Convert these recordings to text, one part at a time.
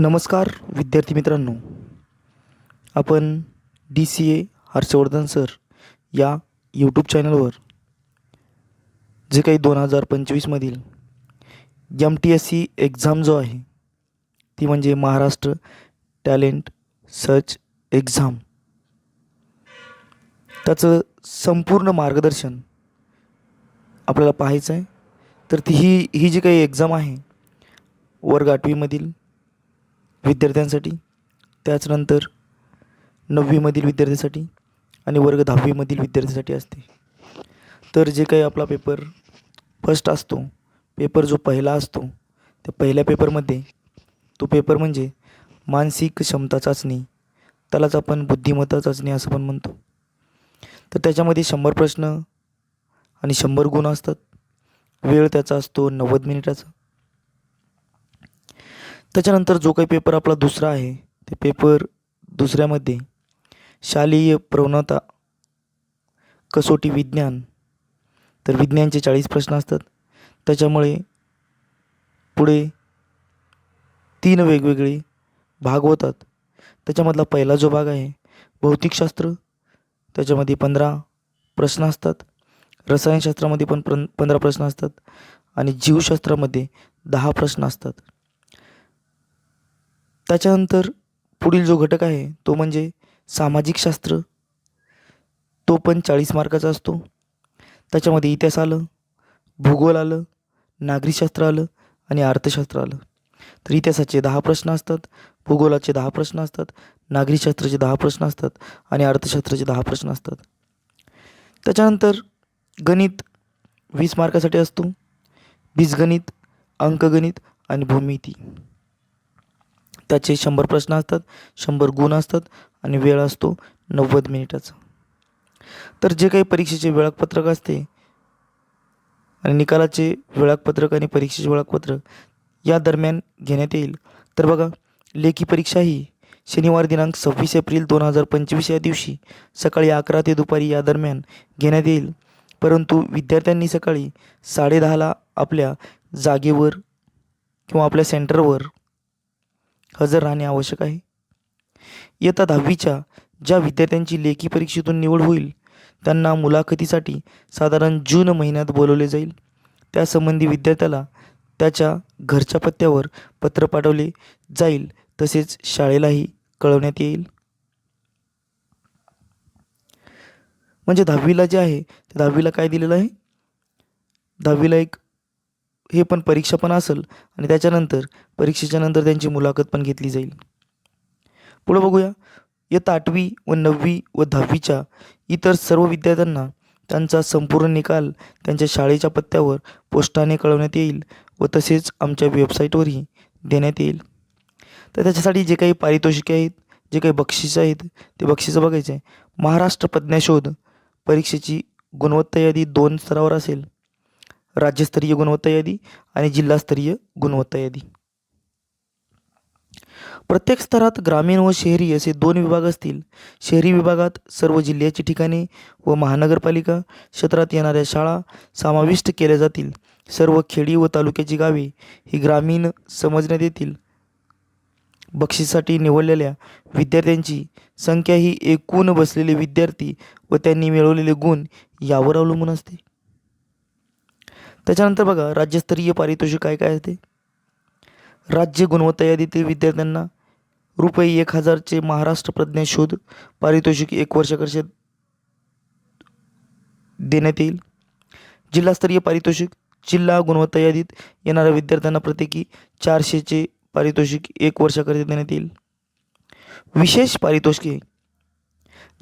नमस्कार विद्यार्थी मित्रांनो. आपण D C A Harshvardhan sir या यूट्यूब चॅनलवर जे काही दोन हजार पंचवीसमधील M T S C exam जो आहे ती म्हणजे महाराष्ट्र टॅलेंट सर्च एक्झाम त्याचं संपूर्ण मार्गदर्शन आपल्याला पाहायचं आहे. तर ती ही ही जी काही एक्झाम आहे वर्ग आठवीमधील विद्यार्थ्यांसाठी त्याचनंतर नववीमधील विद्यार्थ्यांसाठी आणि वर्ग दहावीमधील विद्यार्थ्यांसाठी असते. तर जे काही आपला पेपर फर्स्ट असतो पेपर जो पहिला असतो त्या पहिल्या पेपरमध्ये तो पेपर म्हणजे मानसिक क्षमता चाचणी त्यालाच आपण बुद्धिमत्ता चाचणी असं पण म्हणतो. तर त्याच्यामध्ये शंभर प्रश्न आणि शंभर गुण असतात. वेळ त्याचा असतो नव्वद मिनिटाचा. त्याच्यानंतर जो काही पेपर आपला दुसरा आहे ते पेपर दुसऱ्यामध्ये. शालेय प्रवणता कसोटी विज्ञान. तर विज्ञानचे चाळीस प्रश्न असतात. त्याच्यामुळे पुढे तीन वेगवेगळे भाग होतात. त्याच्यामधला पहिला जो भाग आहे भौतिकशास्त्र. त्याच्यामध्ये पंधरा प्रश्न असतात. रसायनशास्त्रामध्ये पण पंधरा प्रश्न असतात. आणि जीवशास्त्रामध्ये दहा प्रश्न असतात. त्याच्यानंतर पुढील जो घटक आहे तो म्हणजे सामाजिक शास्त्र. तो पण चाळीस मार्काचा असतो. त्याच्यामध्ये इतिहास आलं भूगोल आलं नागरिकशास्त्र आलं आणि अर्थशास्त्र आलं. तर इतिहासाचे दहा प्रश्न असतात भूगोलाचे दहा प्रश्न असतात नागरिकशास्त्राचे दहा प्रश्न असतात आणि अर्थशास्त्राचे दहा प्रश्न असतात. त्याच्यानंतर गणित वीस मार्कासाठी असतो. बीजगणित अंकगणित आणि भूमिती. त्याचे शंभर प्रश्न असतात शंभर गुण असतात आणि वेळ असतो नव्वद मिनिटाचा. तर जे काही परीक्षेचे वेळापत्रक असते आणि निकालाचे वेळापत्रक आणि परीक्षेचे वेळापत्रक या दरम्यान घेण्यात येईल. तर बघा लेखी परीक्षा ही शनिवार दिनांक सव्वीस एप्रिल दोन हजार पंचवीस या दिवशी सकाळी अकरा ते दुपारी या दरम्यान घेण्यात येईल. परंतु विद्यार्थ्यांनी सकाळी साडेदहाला आपल्या जागेवर किंवा आपल्या सेंटरवर हजर राहणे आवश्यक आहे. इयत्ता दहावीच्या ज्या विद्यार्थ्यांची लेखी परीक्षेतून निवड होईल त्यांना मुलाखतीसाठी साधारण जून महिन्यात बोलवले जाईल. त्यासंबंधी विद्यार्थ्याला त्याच्या घरच्या पत्त्यावर पत्र पाठवले जाईल तसेच शाळेलाही कळवण्यात येईल. म्हणजे दहावीला जे आहे ते दहावीला काय दिलेलं आहे? दहावीला एक हे पण परीक्षा पण असेल आणि त्याच्यानंतर परीक्षेच्या नंतर त्यांची मुलाखत पण घेतली जाईल. पुढं बघूया. इयत्ता आठवी व नववी व दहावीच्या इतर सर्व विद्यार्थ्यांना त्यांचा संपूर्ण निकाल त्यांच्या शाळेच्या पत्त्यावर पोस्टाने कळवण्यात येईल व तसेच आमच्या वेबसाईटवरही देण्यात येईल. तर त्याच्यासाठी जे काही पारितोषिके आहेत जे काही बक्षिसं आहेत ते बक्षिसं बघायचे आहे. महाराष्ट्र प्रज्ञाशोध परीक्षेची गुणवत्ता यादी दोन स्तरावर असेल. राज्यस्तरीय गुणवत्ता यादी आणि जिल्हास्तरीय गुणवत्ता यादी. प्रत्येक स्तरात ग्रामीण व शहरी असे दोन विभाग असतील. शहरी विभागात सर्व जिल्ह्याची ठिकाणे व महानगरपालिका क्षेत्रात येणाऱ्या शाळा समाविष्ट केल्या जातील. सर्व खेडी व तालुक्याची गावे ही ग्रामीण समजण्यात येतील. बक्षीसाठी निवडलेल्या विद्यार्थ्यांची संख्या ही एकूण बसलेले विद्यार्थी व त्यांनी मिळवलेले गुण यावर अवलंबून असते. त्याच्यानंतर बघा राज्यस्तरीय पारितोषिक काय काय असते? राज्य गुणवत्ता यादीतील विद्यार्थ्यांना रुपये एक हजारचे महाराष्ट्र प्रज्ञा शोध पारितोषिक एक वर्षाकरचे देण्यात येईल? जिल्हास्तरीय पारितोषिक जिल्हा गुणवत्ता यादीत येणाऱ्या विद्यार्थ्यांना प्रत्येकी चारशेचे पारितोषिक एक वर्षाकरिता देण्यात येईल? विशेष पारितोषिके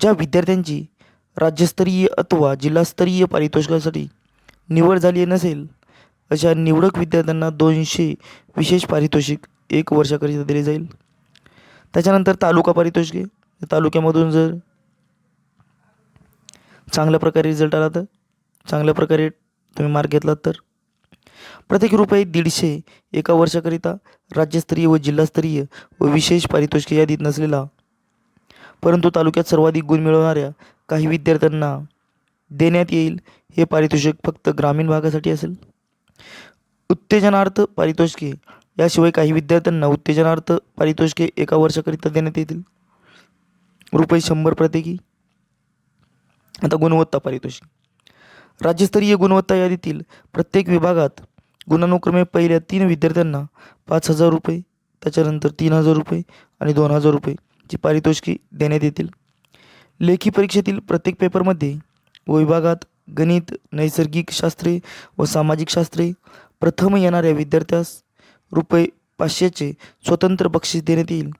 ज्या विद्यार्थ्यांची राज्यस्तरीय अथवा जिल्हास्तरीय पारितोषिकासाठी निवड झाली नसेल अशा निवडक विद्यार्थ्यांना दोनशे विशेष पारितोषिक एक वर्षाकरिता दिले जाईल. त्याच्यानंतर तालुका पारितोषिके. तालुक्यामधून जर चांगल्या प्रकारे रिझल्ट आला तर चांगल्या प्रकारे तुम्ही मार्क घेतलात तर. प्रत्येक रुपये दीडशे एका वर्षाकरिता राज्यस्तरीय व जिल्हास्तरीय व विशेष पारितोषिके यादीत नसलेला. परंतु तालुक्यात सर्वाधिक गुण मिळवणाऱ्या काही विद्यार्थ्यांना देण्यात येईल हे पारितोषिक फक्त ग्रामीण भागासाठी असेल? उत्तेजनार्थ पारितोषिके याशिवाय काही विद्यार्थ्यांना उत्तेजनार्थ पारितोषिके एका वर्षाकरिता देण्यात येतील. रुपये शंभर प्रत्येकी. आता गुणवत्ता पारितोषिक. राज्यस्तरीय गुणवत्ता यादीतील प्रत्येक विभागात गुणानुक्रमे पहिल्या तीन विद्यार्थ्यांना पाच हजार रुपये त्याच्यानंतर तीन हजार रुपये आणि दोन हजार रुपये ची पारितोषिके देण्यात येतील. लेखी परीक्षेतील प्रत्येक पेपरमध्ये व विभागात गणित नैसर्गिक शास्त्रे व सामाजिक शास्त्रे. प्रथम येणाऱ्या विद्यार्थ्यास रुपये पाचशेचे स्वतंत्र बक्षीस देण्यात येईल.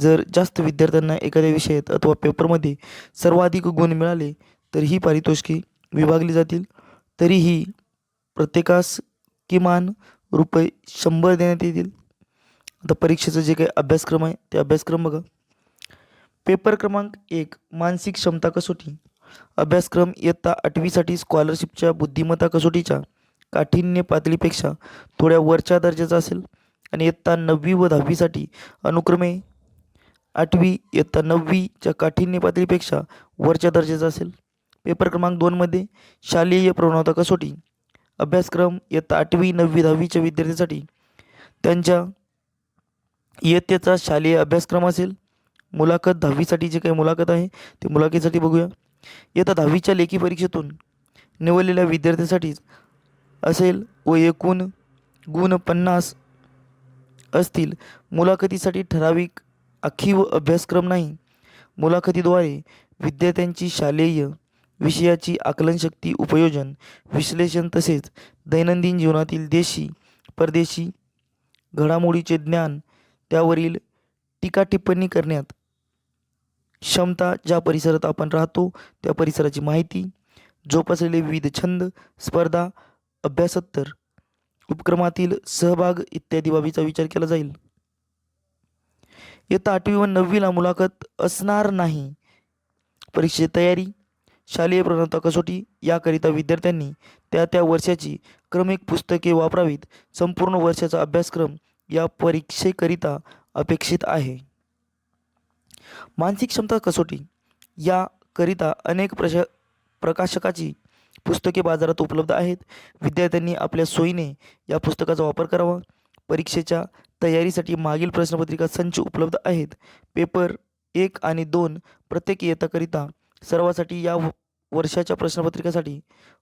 जर जास्त विद्यार्थ्यांना एखाद्या विषयात अथवा पेपरमध्ये सर्वाधिक गुण मिळाले तर ही पारितोषिके विभागली जातील. तरीही प्रत्येकास किमान रुपये शंभर देण्यात येतील. आता परीक्षेचं जे काही अभ्यासक्रम आहे ते अभ्यासक्रम बघा. पेपर क्रमांक एक मानसिक क्षमता कसोटी अभ्यासक्रम इयत्ता आठवीसाठी स्कॉलरशिपच्या बुद्धिमत्ता कसोटीच्या काठिण्य पातळीपेक्षा थोड्या वरच्या दर्जाचा असेल. आणि इयत्ता नववी व दहावीसाठी अनुक्रमे आठवी इयत्ता नववीच्या काठिण्य पातळीपेक्षा वरच्या दर्जाचा असेल. पेपर क्रमांक दोनमध्ये शालेय प्रवणता कसोटी अभ्यासक्रम इयत्ता आठवी नववी दहावीच्या विद्यार्थ्यांसाठी त्यांच्या इयत्तेचा शालेय अभ्यासक्रम असेल. मुलाखत दहावीसाठी जे काही मुलाखत आहे ते मुलाखतीसाठी बघूया. इयत्ता दहावीच्या लेखी परीक्षेतून निवडलेल्या विद्यार्थ्यांसाठीच असेल व एकूण गुण पन्नास असतील. मुलाखतीसाठी ठराविक आखीव अभ्यासक्रम नाही. मुलाखतीद्वारे विद्यार्थ्यांची शालेय विषयाची आकलनशक्ती उपयोजन विश्लेषण तसेच दैनंदिन जीवनातील देशी परदेशी घडामोडीचे ज्ञान त्यावरील टीका टिप्पणी करण्यात क्षमता ज्या परिसरात आपण राहतो त्या परिसराची माहिती जोपासलेले विविध छंद स्पर्धा अभ्यासोत्तर उपक्रमातील सहभाग इत्यादी बाबीचा विचार केला जाईल. इयत्ता आठवी व नववीला मुलाखत असणार नाही. परीक्षेची तयारी शालेय प्रवणता कसोटी याकरिता विद्यार्थ्यांनी त्या त्या वर्षाची क्रमिक पुस्तके वापरावीत. संपूर्ण वर्षाचा अभ्यासक्रम या परीक्षेकरिता अपेक्षित आहे. मानसिक क्षमता कसोटी याकरिता अनेक प्रशा प्रकाशकाची पुस्तके बाजारात उपलब्ध आहेत. विद्यार्थ्यांनी आपल्या सोयीने या पुस्तकाचा वापर करावा. परीक्षेच्या तयारीसाठी मागील प्रश्नपत्रिका संच उपलब्ध आहेत. पेपर एक आणि दोन प्रत्येक इयत्ताकरिता सर्वासाठी या वर्षाच्या प्रश्नपत्रिकेसाठी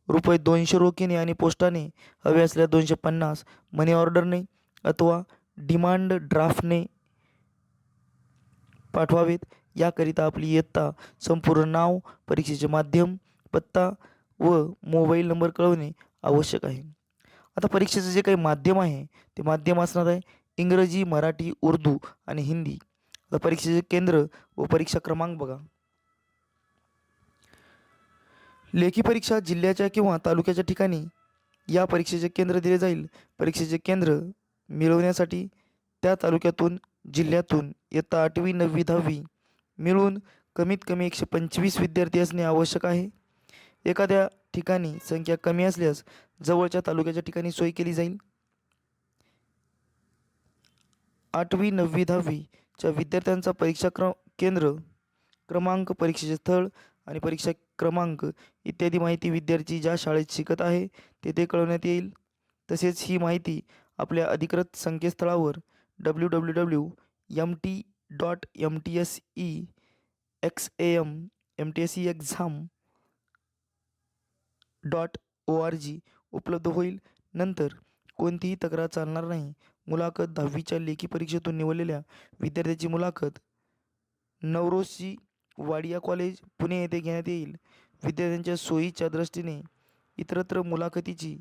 रुपये दोनशे रोखीने आणि पोस्टाने हवे असल्या दोनशे पन्नास मनी ऑर्डरने अथवा डिमांड ड्राफ्टने पाठवावेत. याकरिता आपली इयत्ता संपूर्ण नाव परीक्षेचे माध्यम पत्ता व मोबाईल नंबर कळवणे आवश्यक आहे. आता परीक्षेचं जे काही माध्यम आहे ते माध्यम असणार आहे इंग्रजी मराठी उर्दू आणि हिंदी. आता परीक्षेचे केंद्र व परीक्षा क्रमांक बघा. लेखी परीक्षा जिल्ह्याच्या किंवा तालुक्याच्या ठिकाणी या परीक्षेचे केंद्र दिले जाईल. परीक्षेचे केंद्र मिळवण्यासाठी त्या तालुक्यातून जिल्ह्यातून इयत्ता आठवी नववी दहावी मिळून कमीत कमी एकशे पंचवीस विद्यार्थी असणे आवश्यक आहे. एखाद्या ठिकाणी संख्या कमी असल्यास जवळच्या तालुक्याच्या ठिकाणी सोय केली जाईल. आठवी नववी दहावीच्या विद्यार्थ्यांचा परीक्षा क्र केंद्र क्रमांक परीक्षेचे स्थळ आणि परीक्षा क्रमांक इत्यादी माहिती विद्यार्थी ज्या शाळेत शिकत आहे तेथे कळवण्यात येईल. तसेच ही माहिती आपल्या अधिकृत संकेतस्थळावर W W W M T dot M T S E X A M M T S E exam dot O R G उपलब्ध होईल. नंतर कोणतीही तक्रार चालणार नाही. मुलाखत दहावीच्या लेखी परीक्षेतून निवडलेल्या विद्यार्थ्याची मुलाखत नवरोशी वाडिया कॉलेज पुणे येथे घेण्यात येईल. विद्यार्थ्यांच्या सोयीच्या दृष्टीने इतरत्र मुलाखतीची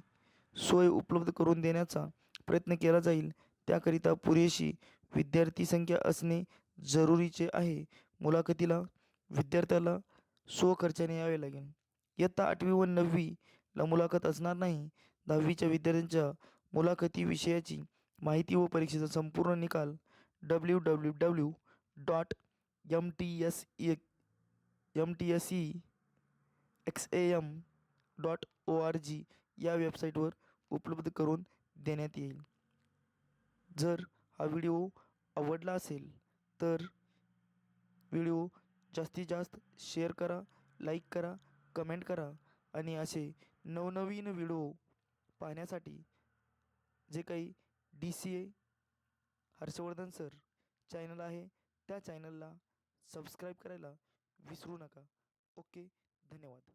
सोय उपलब्ध करून देण्याचा प्रयत्न केला जाईल. त्याकरिता पुरेशी विद्यार्थी संख्या असणे जरुरीचे आहे. मुलाखतीला विद्यार्थ्याला स्वखर्चाने यावे लागेल. इयत्ता आठवी व नववीला मुलाखत असणार नाही. दहावीच्या विद्यार्थ्यांच्या मुलाखती विषयाची माहिती व परीक्षेचा संपूर्ण निकाल W W W dot M T S E M T S E X A M dot O R G या वेबसाईटवर उपलब्ध करून देण्यात येईल. जर हा व्हिडिओ आवडला असेल तर व्हिडिओ जास्तीत जास्त शेअर करा लाईक करा कमेंट करा आणि असे नवनवीन व्हिडिओ पाहण्यासाठी जे काही D C A Harshvardhan sir channel आहे त्या चॅनलला सबस्क्राईब करायला विसरू नका. ओके धन्यवाद.